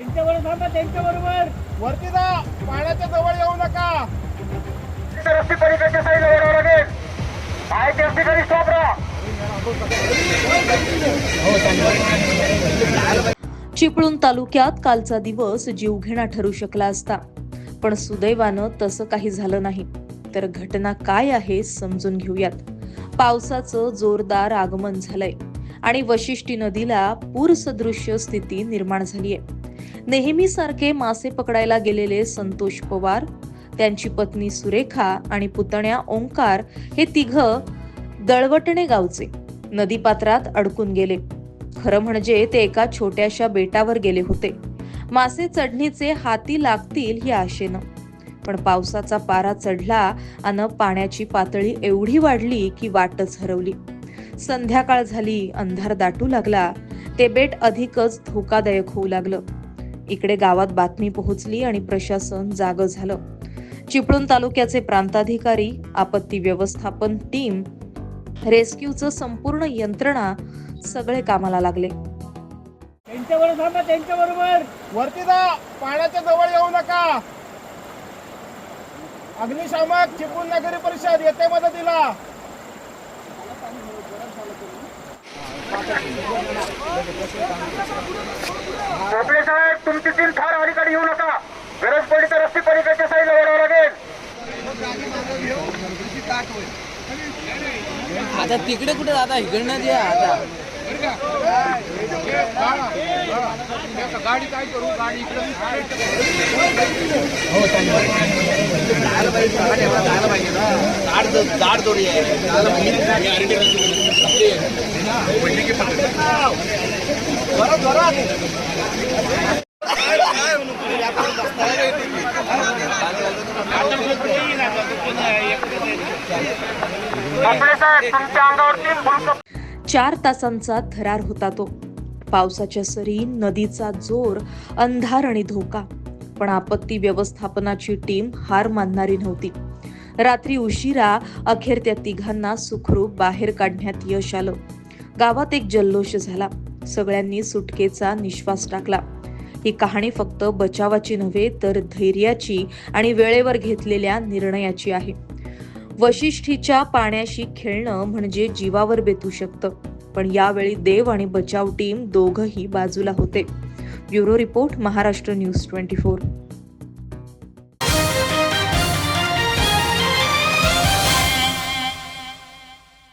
त्यांच्यावर थांबा त्यांच्याबरोबर. वरती जा. पाण्याच्या जवळ येऊ नका. रस्ती पलीकडच्या साईडला वळावं लागेल. आहे त्या ठिकाणी स्टॉप राहा चिपळूण तालुक्यात कालचा दिवस जीवघेणा ठरू शकला असता. पण सुदैवानं तसं काही झालं नाही. तर घटना काय आहे समजून घेऊयात. पावसाचं जोरदार आगमन झालंय. आणि वशिष्ठी नदीला पूरसदृश्य स्थिती निर्माण झालीय. नेहमीसारखे मासे पकडायला गेलेले संतोष पवार त्यांची पत्नी सुरेखा आणि पुतण्या ओंकार हे तिघ दळवटणे गावचे. नदीपात्रात अडकून गेले. खरं म्हणजे ते एका छोट्याशा बेटावर गेले होते. मासे चढणीचे हाती लागतील ही आशेनं. पण पावसाचा पारा चढला अन पाण्याची पातळी एवढी वाढली की वाटच हरवली. संध्याकाळ झाली अंधार दाटू लागला. ते बेट अधिकच धोकादायक होऊ लागलं. इकडे गावात बातमी पोहोचली आणि प्रशासन जाग झालं. चिपळूण तालुक्याचे प्रांताधिकारी आपत्ती व्यवस्थापन टीम रेस्क्यूचं संपूर्ण यंत्रणा सगळे कामाला लागले. त्यांच्यावर वरती जा पाण्याच्या जवळ येऊ नका. अग्निशामक चिपळूण नगरी परिषद येते मदतीला. तुमची टीम फार अलीकडे येऊ नका. गरज पडली तर रस्ती पलीकडच्या साईडला वळावं लागेल. आता तिकडे कुठे आता इकडनं जे आता. गाडी काय करू गाडी दाड आहे चार तासांचा थरार होता तो. पावसाच्या सरी नदीचा जोर अंधार आणि धोका. पण आपत्ती व्यवस्थापनाची टीम हार मानणारी नव्हती. रात्री उशिरा अखेर त्या तिघांना सुखरूप बाहेर काढण्यात यश आलं. गावात एक जल्लोष झाला. सगळ्यांनी सुटकेचा निश्वास टाकला. ही कहाणी फक्त बचावाची नव्हे तर धैर्याची आणि वेळेवर घेतलेल्या निर्णयाची आहे. वशिष्ठीच्या पाण्याशी खेळणं म्हणजे जीवावर बेतू शकतं. पण यावेळी देव आणि बचाव टीम दोघही बाजूला होते. Bureau report Maharashtra news twenty four.